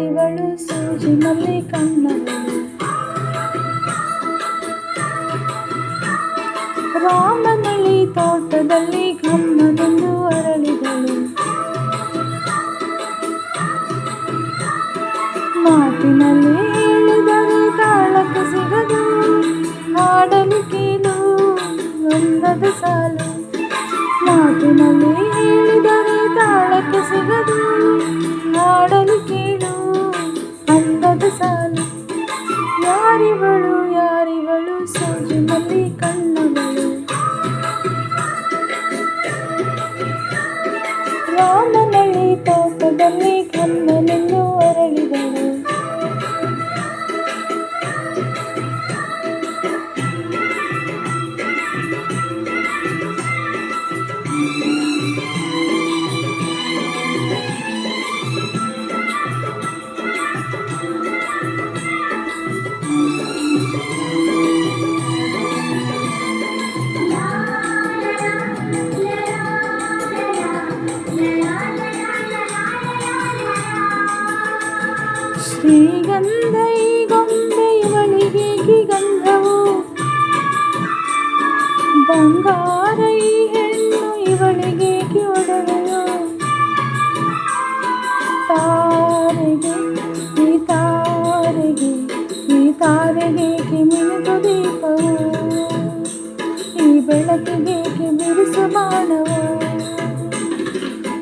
ಯಾರಿವಳು ಸೂಜಿನಲ್ಲಿ ಕಣ್ಣವಳು ರಾಮನಳ್ಳಿ ತೋಟದಲ್ಲಿ ಗಮ್ಮನೊಂದು ಅರಳಿದಳು. ಮಾತಿನಲ್ಲಿ ಹೇಳಿದರೆ ತಾಳಕ್ಕೆ ಸಿಗದು, ಹಾಡಲು ಕೀಲು ಒಂದದ ಸಾಲು. ಮಾತಿನಲ್ಲಿ ಹೇಳಿದರೆ ತಾಳಕ್ಕೆ ಸಿಗದು me, come in. ಈ ಗೊಂಬೆ ಇವಳಿಗೆ ಗಂಧವು? ಬಂಗಾರೈ ಹೆಣ್ಣು ಇವಳಿಗೆ ಒಡವೆಯು? ತಾರೆಗೆ, ಈ ತಾರೆಗೆ ಈ ತಾರೆಗೆ ಮಿನುಗು ದೀಪವು? ಈ ಬೆಳಕಿಗೆ ಬಿರುಸು ಬಾಣವು?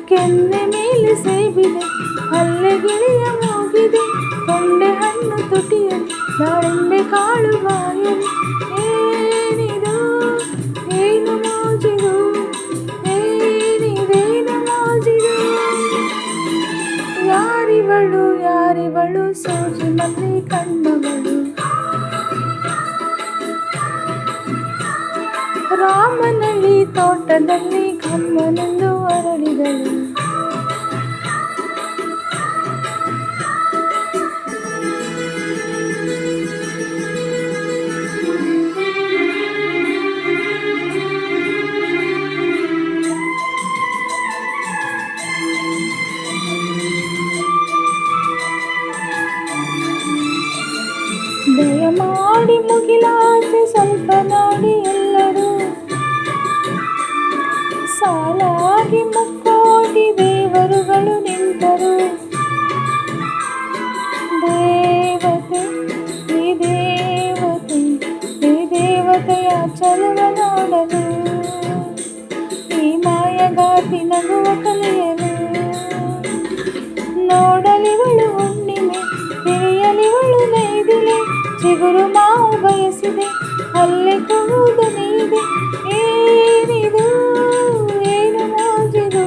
ಕೆನ್ನೆ ಮೇಲೆ ಸೇಬಿದೆ ಹಣ್ಣು ತುಟಿಯಲ್ಲಿ ದಾಳಿಂಬೆ ಕಾಳು ಬಾಯಲಿ ಏನಿದು ಏನು ಮೋಜಿದು ಏನಿದೇನು ಮೋಜಿದು ಯಾರಿವಳು ಯಾರಿವಳು ಸೋಜಿ ಮಲ್ಲಿ ಕಣ್ಣವಳು ರಾಮನಳ್ಳಿ ತೋಟದಲ್ಲಿ ಗಮ್ಮನೆಂದು ಅರಳಿದಳು ದಯಮಾಡಿ ಮುಗಿಲಾಚೆ ಸ್ವಲ್ಪ ನೋಡಿ ಎಲ್ಲರೂ ಸಾಲಾಗಿ ಮುಕ್ಕೋಟಿ ದೇವರುಗಳು ನಿಂತರು ದೇವತೆ ಈ ದೇವತೆ ಈ ದೇವತೆಯ ಚಲವ ನೋಡಲು ಈ ಮಾಯಗಾತಿ ನಗುವ ಕಲಿಯಲು ಚಿಗುರು ಮಾವು ಬಯಸಿದೆ, ಅಲ್ಲೇ ಕೂದ ನೀದೆ ಏನಿದು? ಏನು ಮೋಜಿದು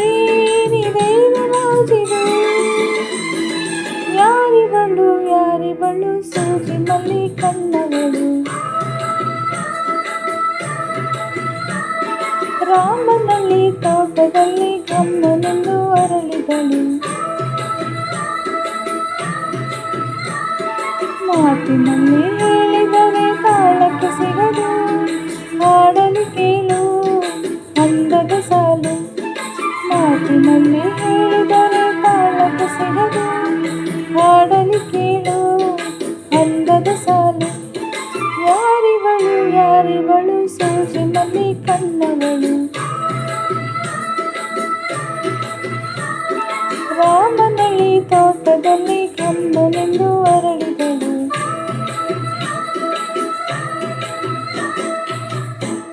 ಏನಿದೇನು ಮೋಜಿದು ಯಾರಿ ಬಳ್ಳು ಸೂಜಿ ಮಲ್ಲಿ ಕಣ್ಣವಳು ರಾಮನಲ್ಲಿ ತೋಟದಲ್ಲಿ ಗಮ್ಮನೆಂದು ಅರಳಿದಳು. ದಾಟಿನಲ್ಲಿ ಹೇಳಿದರೆ ಕಾಲಕ್ಕೆ ಸಿಗದು ಹಾಡಲು ಕೇಳು ಅಂದದ ಸಾಲು ಮಾತಿನಲ್ಲಿ ಹೇಳಿದರೆ ಕಾಲಕ್ಕೆ ಸಿಗದು ಹಾಡಲು ಕೇಳು ಅಂದದ ಸಾಲು ಯಾರಿವಳು ಯಾರಿವಳು ಸೂಜಿನಲ್ಲಿ ಕಣ್ಣವಳು ರಾಮನಳಿ ತೋಟದಲ್ಲಿ ಕಮ್ಮನೆಂದು ಅರಳಿ